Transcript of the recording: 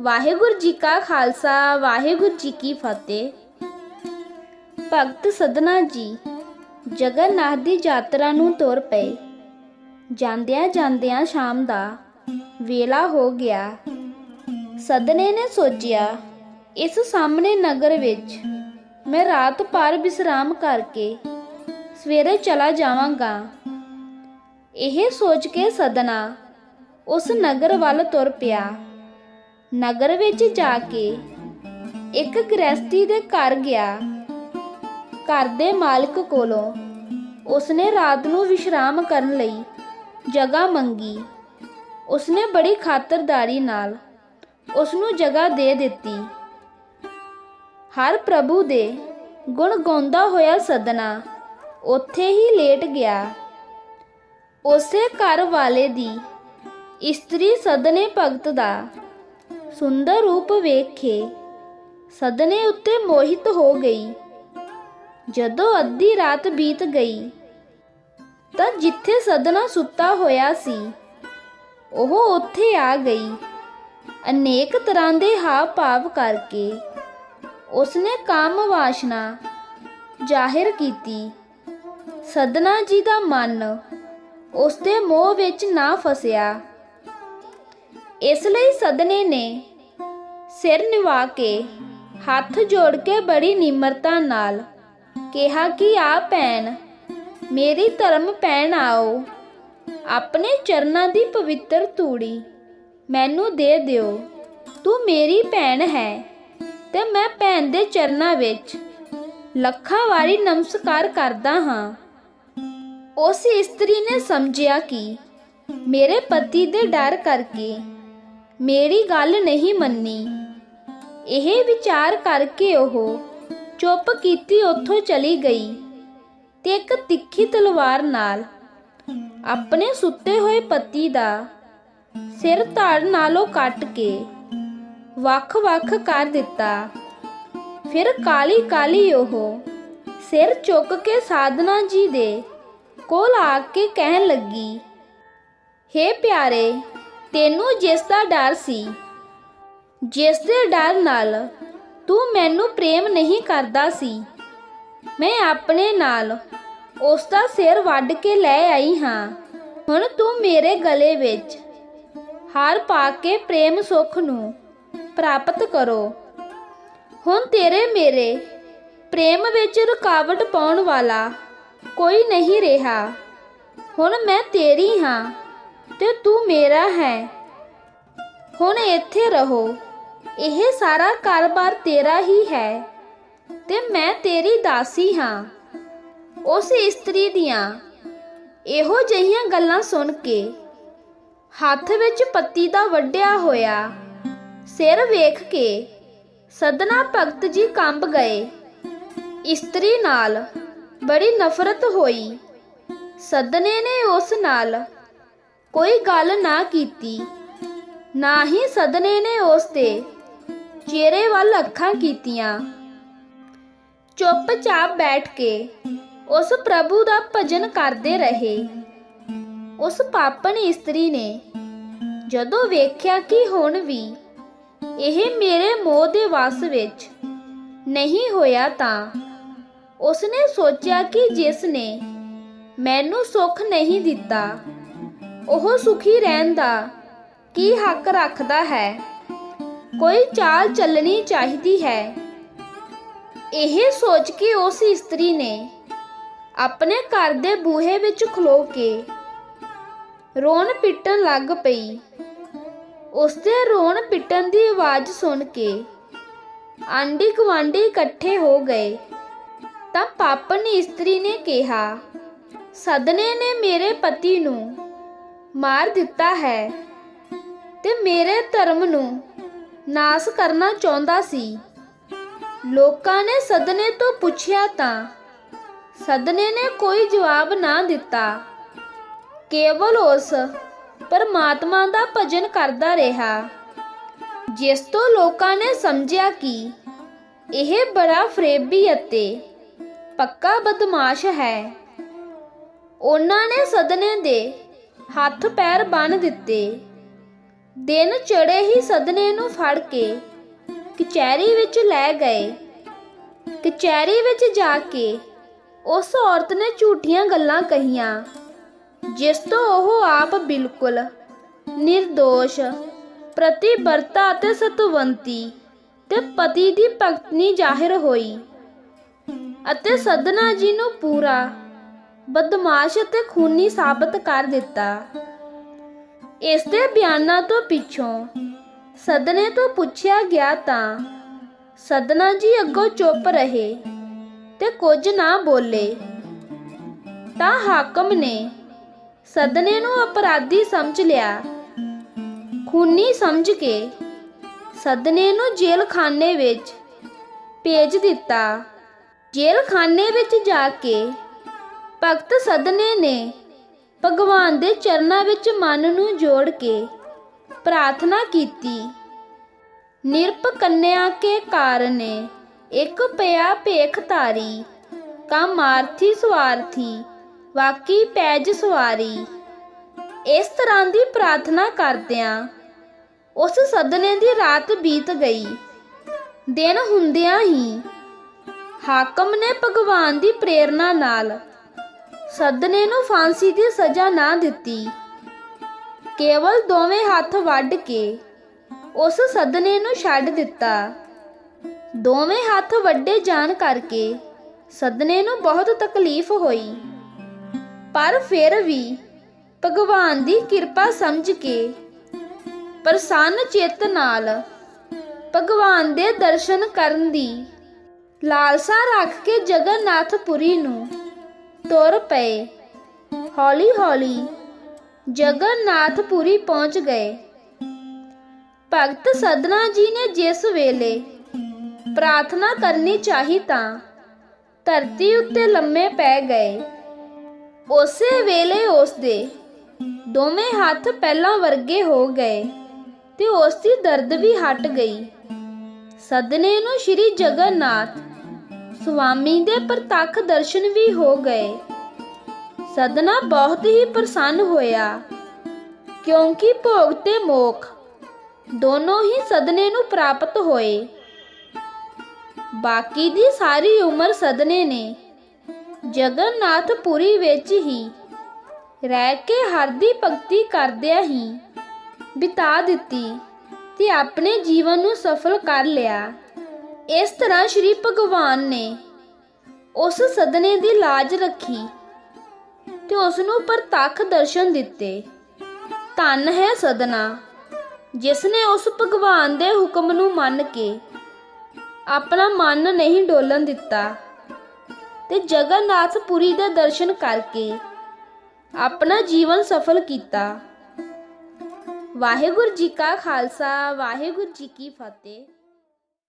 ਵਾਹਿਗੁਰੂ ਜੀ ਕਾ ਖਾਲਸਾ, ਵਾਹਿਗੁਰੂ ਜੀ ਕੀ ਫਤਿਹ। ਭਗਤ ਸਦਨਾ ਜੀ, ਜਗਨਨਾਥ ਦੀ ਯਾਤਰਾ ਨੂੰ ਤੁਰ ਪਏ। ਜਾਂਦਿਆਂ ਜਾਂਦਿਆਂ ਸ਼ਾਮ ਦਾ ਵੇਲਾ ਹੋ ਗਿਆ। ਸਦਨੇ ਨੇ ਸੋਚਿਆ, ਇਸ ਸਾਹਮਣੇ ਨਗਰ ਵਿੱਚ ਮੈਂ ਰਾਤ ਭਰ ਵਿਸਰਾਮ ਕਰਕੇ ਸਵੇਰੇ ਚਲਾ ਜਾਵਾਂਗਾ। ਇਹ ਸੋਚ ਕੇ ਸਦਨਾ ਉਸ ਨਗਰ ਵੱਲ ਤੁਰ ਪਿਆ। ਨਗਰ ਵਿੱਚ ਜਾ ਕੇ ਇੱਕ ਗ੍ਰਸਤੀ ਦੇ ਘਰ ਗਿਆ। ਘਰ ਦੇ ਮਾਲਕ ਕੋਲੋਂ ਉਸਨੇ ਰਾਤ ਨੂੰ ਵਿਸ਼ਰਾਮ ਕਰਨ ਲਈ ਜਗ੍ਹਾ ਮੰਗੀ। ਉਸਨੇ ਬੜੀ ਖਾਤਰਦਾਰੀ ਨਾਲ ਉਸ ਨੂੰ ਜਗ੍ਹਾ ਦੇ ਦਿੱਤੀ। ਹਰ ਪ੍ਰਭੂ ਦੇ ਗੁਣ ਗਾਉਂਦਾ ਹੋਇਆ ਸਦਨਾ ਉੱਥੇ ਹੀ ਲੇਟ ਗਿਆ। ਉਸੇ ਘਰ ਵਾਲੇ ਦੀ ਇਸਤਰੀ ਸਦਨੇ ਭਗਤ ਦਾ ਸੁੰਦਰ ਰੂਪ ਵੇਖ ਕੇ ਸਦਨੇ ਉੱਤੇ ਮੋਹਿਤ ਹੋ ਗਈ। ਜਦੋਂ ਅੱਧੀ ਰਾਤ ਬੀਤ ਗਈ, ਤਾਂ ਜਿੱਥੇ ਸਦਨਾ ਸੁੱਤਾ ਹੋਇਆ ਸੀ, ਉਹ ਉੱਥੇ ਆ ਗਈ। ਅਨੇਕ ਤਰ੍ਹਾਂ ਦੇ ਹਾਵ ਭਾਵ ਕਰਕੇ ਉਸਨੇ ਕਾਮ ਵਾਸ਼ਨਾ ਜ਼ਾਹਿਰ ਕੀਤੀ। ਸਦਨਾ ਜੀ ਦਾ ਮਨ ਉਸ ਦੇ ਮੋਹ ਵਿੱਚ ਨਾ ਫਸਿਆ। ਇਸ ਲਈ ਸਦਨੇ ਨੇ ਸਿਰ ਨਿਵਾ ਕੇ ਹੱਥ ਜੋੜ ਕੇ ਬੜੀ ਨਿਮਰਤਾ ਨਾਲ ਕਿਹਾ ਕਿ, ਆ ਭੈਣ, ਮੇਰੀ ਧਰਮ ਭੈਣ ਆਓ, ਆਪਣੇ ਚਰਨਾਂ ਦੀ ਪਵਿੱਤਰ ਤੂੜੀ ਮੈਨੂੰ ਦੇ ਦਿਓ। ਤੂੰ ਮੇਰੀ ਭੈਣ ਹੈ ਤੇ ਮੈਂ ਭੈਣ ਦੇ ਚਰਨਾਂ ਵਿੱਚ ਲੱਖਾਂ ਵਾਰੀ ਨਮਸਕਾਰ ਕਰਦਾ ਹਾਂ। ਉਸ ਇਸਤਰੀ ਨੇ ਸਮਝਿਆ ਕਿ ਮੇਰੇ ਪਤੀ ਦੇ ਡਰ ਕਰਕੇ ਮੇਰੀ ਗੱਲ ਨਹੀਂ ਮੰਨੀ। ਇਹ ਵਿਚਾਰ ਕਰਕੇ ਉਹ ਚੁੱਪ ਕੀਤੀ ਉੱਥੋਂ ਚਲੀ ਗਈ ਤੇ ਇੱਕ ਤਿੱਖੀ ਤਲਵਾਰ ਨਾਲ ਆਪਣੇ ਸੁੱਤੇ ਹੋਏ ਪਤੀ ਦਾ ਸਿਰ ਧੜ ਨਾਲੋਂ ਕੱਟ ਕੇ ਵੱਖ-ਵੱਖ ਕਰ ਦਿੱਤਾ। ਫਿਰ ਕਾਲੀ ਕਾਲੀ ਉਹ ਸਿਰ ਚੁੱਕ ਕੇ ਸਾਧਨਾ ਜੀ ਦੇ ਕੋਲ ਆ ਕੇ ਕਹਿਣ ਲੱਗੀ, ਹੇ ਪਿਆਰੇ ਤੈਨੂੰ ਜਿਸ ਦਾ ਡਰ ਸੀ, ਜਿਸ ਦੇ ਡਰ ਨਾਲ ਤੂੰ ਮੈਨੂੰ ਪ੍ਰੇਮ ਨਹੀਂ ਕਰਦਾ ਸੀ, ਮੈਂ ਆਪਣੇ ਨਾਲ ਉਸ ਦਾ ਸਿਰ ਵੱਢ ਕੇ ਲੈ ਆਈ ਹਾਂ। ਹੁਣ ਤੂੰ ਮੇਰੇ ਗਲੇ ਵਿੱਚ ਹਾਰ ਪਾ ਕੇ ਪ੍ਰੇਮ ਸੁੱਖ ਨੂੰ ਪ੍ਰਾਪਤ ਕਰੋ। ਹੁਣ ਤੇਰੇ ਮੇਰੇ ਪ੍ਰੇਮ ਵਿੱਚ ਰੁਕਾਵਟ ਪਾਉਣ ਵਾਲਾ ਕੋਈ ਨਹੀਂ ਰਿਹਾ। ਹੁਣ ਮੈਂ ਤੇਰੀ ਹਾਂ। ਤੇ ਤੂੰ ਮੇਰਾ ਹੈ। ਹੁਣ ਇੱਥੇ ਰਹੋ। ਇਹ ਸਾਰਾ ਕਾਰੋਬਾਰ ਤੇਰਾ ਹੀ ਹੈ ਤੇ ਮੈਂ ਤੇਰੀ ਦਾਸੀ ਹਾਂ। ਉਸ ਇਸਤਰੀ ਦੀਆਂ ਇਹੋ ਜਿਹੀਆਂ ਗੱਲਾਂ ਸੁਣ ਕੇ ਹੱਥ ਵਿੱਚ ਪੱਤੀ ਦਾ ਵੱਡਿਆ ਹੋਇਆ ਸਿਰ ਵੇਖ ਕੇ ਸਦਨਾ ਭਗਤ ਜੀ ਕੰਬ ਗਏ। ਇਸਤਰੀ ਨਾਲ ਬੜੀ ਨਫ਼ਰਤ ਹੋਈ। ਸਦਨੇ ਨੇ ਉਸ ਨਾਲ ਕੋਈ ਗੱਲ ਨਾ ਕੀਤੀ। ਨਾ ਹੀ ਸਦਨੇ ਨੇ ਉਸ ਦੇ ਚਿਹਰੇ ਵੱਲ ਅੱਖਾਂ ਕੀਤੀਆਂ। ਚੁੱਪਚਾਪ ਬੈਠ ਕੇ ਉਸ ਪ੍ਰਭੂ ਦਾ ਭਜਨ ਕਰਦੇ ਰਹੇ। ਉਸ ਪਾਪਣ ਇਸਤਰੀ ਨੇ ਜਦੋਂ ਵੇਖਿਆ ਕਿ ਹੁਣ ਵੀ ਇਹ ਮੇਰੇ ਮੋਹ ਦੇ ਵਸ ਵਿੱਚ ਨਹੀਂ ਹੋਇਆ ਤਾਂ ਉਸਨੇ ਸੋਚਿਆ ਕਿ ਜਿਸ ਨੇ ਮੈਨੂੰ ਸੁੱਖ ਨਹੀਂ ਦਿੱਤਾ। ਉਹ ਸੁਖੀ ਰਹਿਣ ਦਾ ਕੀ ਹੱਕ ਰੱਖਦਾ ਹੈ? ਕੋਈ ਚਾਲ ਚੱਲਣੀ ਚਾਹੀਦੀ ਹੈ। ਇਹ ਸੋਚ ਕੇ ਉਸ ਇਸਤਰੀ ਨੇ ਆਪਣੇ ਘਰ ਦੇ ਬੂਹੇ ਵਿੱਚ ਖਲੋ ਕੇ ਰੋਣ ਪਿੱਟਣ ਲੱਗ ਪਈ। ਉਸ ਦੇ ਰੋਣ ਪਿੱਟਣ ਦੀ ਆਵਾਜ਼ ਸੁਣ ਕੇ ਆਂਢੀ ਗੁਆਂਢੀ ਇਕੱਠੇ ਹੋ ਗਏ। ਤਾਂ ਪਾਪਨ ਇਸਤਰੀ ਨੇ ਕਿਹਾ, ਸਦਨੇ ਨੇ ਮੇਰੇ ਪਤੀ ਨੂੰ ਮਾਰ ਦਿੱਤਾ ਹੈ। ਤੇ ਮੇਰੇ ਧਰਮ ਨੂੰ ਨਾਸ ਕਰਨਾ ਚਾਹੁੰਦਾ ਸੀ। ਲੋਕਾਂ ਨੇ ਸਦਨੇ ਤੋਂ ਪੁੱਛਿਆ ਤਾਂ ਸਦਨੇ ਨੇ ਕੋਈ ਜਵਾਬ ਨਾ ਦਿੱਤਾ। ਕੇਵਲ ਉਸ ਪਰਮਾਤਮਾ ਦਾ ਭਜਨ ਕਰਦਾ ਰਿਹਾ। ਜਿਸ ਤੋਂ ਲੋਕਾਂ ਨੇ ਸਮਝਿਆ ਕਿ ਇਹ ਬੜਾ ਫਰੇਬੀ ਅਤੇ ਪੱਕਾ ਬਦਮਾਸ਼ ਹੈ। ਉਹਨਾਂ ਨੇ ਸਦਨੇ ਦੇ ਹੱਥ ਪੈਰ ਬੰਨ ਦਿੱਤੇ। ਦਿਨ ਚੜੇ ਹੀ ਸਦਨੇ ਨੂੰ ਫੜ ਕੇ ਕਚਹਿਰੀ ਵਿੱਚ ਲੈ ਗਏ। ਕਚਹਿਰੀ ਵਿੱਚ ਜਾ ਕੇ ਉਸ ਔਰਤ ਨੇ ਝੂਠੀਆਂ ਗੱਲਾਂ ਕਹੀਆਂ, ਜਿਸ ਤੋਂ ਉਹ ਆਪ ਬਿਲਕੁਲ નિર્ਦੋਸ਼ ਪ੍ਰਤੀਬਰਤਾ ਅਤੇ ਸਤਵੰਤੀ ਤੇ ਪਤੀ ਦੀ ਭਗਤਨੀ ਜ਼ਾਹਿਰ ਹੋਈ ਅਤੇ ਸਦਨਾ ਜੀ ਨੂੰ ਪੂਰਾ ਬਦਮਾਸ਼ ਅਤੇ ਖੂਨੀ ਸਾਬਤ ਕਰ ਦਿੱਤਾ। ਇਸ ਦੇ ਬਿਆਨਾਂ ਤੋਂ ਪਿੱਛੋਂ ਸਦਨੇ ਤੋਂ ਪੁੱਛਿਆ ਗਿਆ ਤਾਂ ਸਦਨਾ ਜੀ ਅੱਗੋਂ ਚੁੱਪ ਰਹੇ ਤੇ ਕੁਝ ਨਾ ਬੋਲੇ। ਤਾਂ ਹਾਕਮ ਨੇ ਸਦਨੇ ਨੂੰ ਅਪਰਾਧੀ ਸਮਝ ਲਿਆ। ਖੂਨੀ ਸਮਝ ਕੇ ਸਦਨੇ ਨੂੰ ਜੇਲ੍ਹਖਾਨੇ ਵਿੱਚ ਭੇਜ ਦਿੱਤਾ। ਜੇਲ੍ਹਖਾਨੇ ਵਿੱਚ ਜਾ ਕੇ ਭਗਤ ਸਦਨੇ ਨੇ ਭਗਵਾਨ ਦੇ ਚਰਨਾਂ ਵਿੱਚ ਮਨ ਨੂੰ ਜੋੜ ਕੇ ਪ੍ਰਾਰਥਨਾ ਕੀਤੀ। ਨਿਰਪ ਕੰਨਿਆ ਕੇ ਕਾਰਨੇ, ਇੱਕ ਪਿਆ ਭੇਖ ਧਾਰੀ ਕਮ ਸਵਾਰਥੀ ਵਾਕੀ ਪੈਜ ਸਵਾਰੀ ਇਸ ਤਰ੍ਹਾਂ ਦੀ ਪ੍ਰਾਰਥਨਾ ਕਰਦਿਆਂ ਉਸ ਸਦਨੇ ਦੀ ਰਾਤ ਬੀਤ ਗਈ। ਦਿਨ ਹੁੰਦਿਆਂ ਹੀ ਹਾਕਮ ਨੇ ਭਗਵਾਨ ਦੀ ਪ੍ਰੇਰਣਾ ਨਾਲ ਸਦਨੇ ਨੂੰ ਫਾਂਸੀ ਦੀ ਸਜ਼ਾ ਨਾ ਦਿੱਤੀ। ਕੇਵਲ ਦੋਵੇਂ ਹੱਥ ਵੱਢ ਕੇ ਉਸ ਸਦਨੇ ਨੂੰ ਛੱਡ ਦਿੱਤਾ। ਦੋਵੇਂ ਹੱਥ ਵੱਡੇ ਜਾਣ ਕਰਕੇ ਸਦਨੇ ਨੂੰ ਬਹੁਤ ਤਕਲੀਫ ਹੋਈ। ਪਰ ਫਿਰ ਵੀ ਭਗਵਾਨ ਦੀ ਕਿਰਪਾ ਸਮਝ ਕੇ ਪ੍ਰਸੰਨ ਚਿੱਤ ਨਾਲ ਭਗਵਾਨ ਦੇ ਦਰਸ਼ਨ ਕਰਨ ਦੀ ਲਾਲਸਾ ਰੱਖ ਕੇ ਜਗਨਨਾਥ ਪੁਰੀ ਨੂੰ ਤੁਰ ਪਏ। ਹੌਲੀ-ਹੌਲੀ ਜਗਨਨਾਥਪੁਰੀ ਪਹੁੰਚ ਗਏ। ਭਗਤ ਸਦਨਾ ਜੀ ਨੇ ਜਿਸ ਵੇਲੇ ਪ੍ਰਾਰਥਨਾ ਕਰਨੀ ਚਾਹੀ ਤਾਂ ਧਰਤੀ ਉੱਤੇ ਲੰਮੇ ਪੈ ਗਏ। ਉਸੇ ਵੇਲੇ ਉਸ ਦੇ ਦੋਵੇਂ ਹੱਥ ਪਹਿਲਾਂ ਵਰਗੇ ਹੋ ਗਏ ਤੇ ਉਸ ਦੀ ਦਰਦ ਵੀ ਹਟ ਗਈ। ਸਦਨੇ ਨੂੰ ਸ਼੍ਰੀ ਜਗਨਨਾਥ ਸੁਆਮੀ ਦੇ ਪ੍ਰਤੱਖ ਦਰਸ਼ਨ ਵੀ ਹੋ ਗਏ। ਸਦਨਾ ਬਹੁਤ ਹੀ ਪ੍ਰਸੰਨ ਹੋਇਆ, ਕਿਉਂਕਿ ਭੋਗ ਤੇ ਮੋਖ ਦੋਨੋਂ ਹੀ ਸਦਨੇ ਨੂੰ ਪ੍ਰਾਪਤ ਹੋਏ। ਬਾਕੀ ਦੀ ਸਾਰੀ ਉਮਰ ਸਦਨੇ ਨੇ, ਜਗਨਨਾਥਪੁਰੀ ਵਿੱਚ ਹੀ ਰਹਿ ਕੇ ਹਰ ਦੀ ਭਗਤੀ ਕਰਦਿਆਂ ਹੀ ਬਿਤਾ ਦਿੱਤੀ ਤੇ ਆਪਣੇ ਜੀਵਨ ਨੂੰ ਸਫਲ ਕਰ ਲਿਆ। ਇਸ ਤਰ੍ਹਾਂ ਸ਼੍ਰੀ ਭਗਵਾਨ ਨੇ ਉਸ ਸਦਨੇ ਦੀ ਲਾਜ ਰੱਖੀ ਤੇ ਉਸ ਨੂੰ ਪ੍ਰਤੱਖ ਦਰਸ਼ਨ ਦਿੱਤੇ। ਧੰਨ ਹੈ ਸਦਨਾ ਜਿਸ ਨੇ ਉਸ ਭਗਵਾਨ ਦੇ ਹੁਕਮ ਨੂੰ ਮੰਨ ਕੇ ਆਪਣਾ ਮਨ ਨਹੀਂ ਡੋਲਣ ਦਿੱਤਾ ਤੇ ਜਗਨਨਾਥ ਪੁਰੀ ਦੇ ਦਰਸ਼ਨ ਕਰਕੇ ਆਪਣਾ ਜੀਵਨ ਸਫਲ ਕੀਤਾ। ਵਾਹਿਗੁਰੂ ਜੀ ਕਾ ਖਾਲਸਾ, ਵਾਹਿਗੁਰੂ ਜੀ ਕੀ ਫਤਿਹ।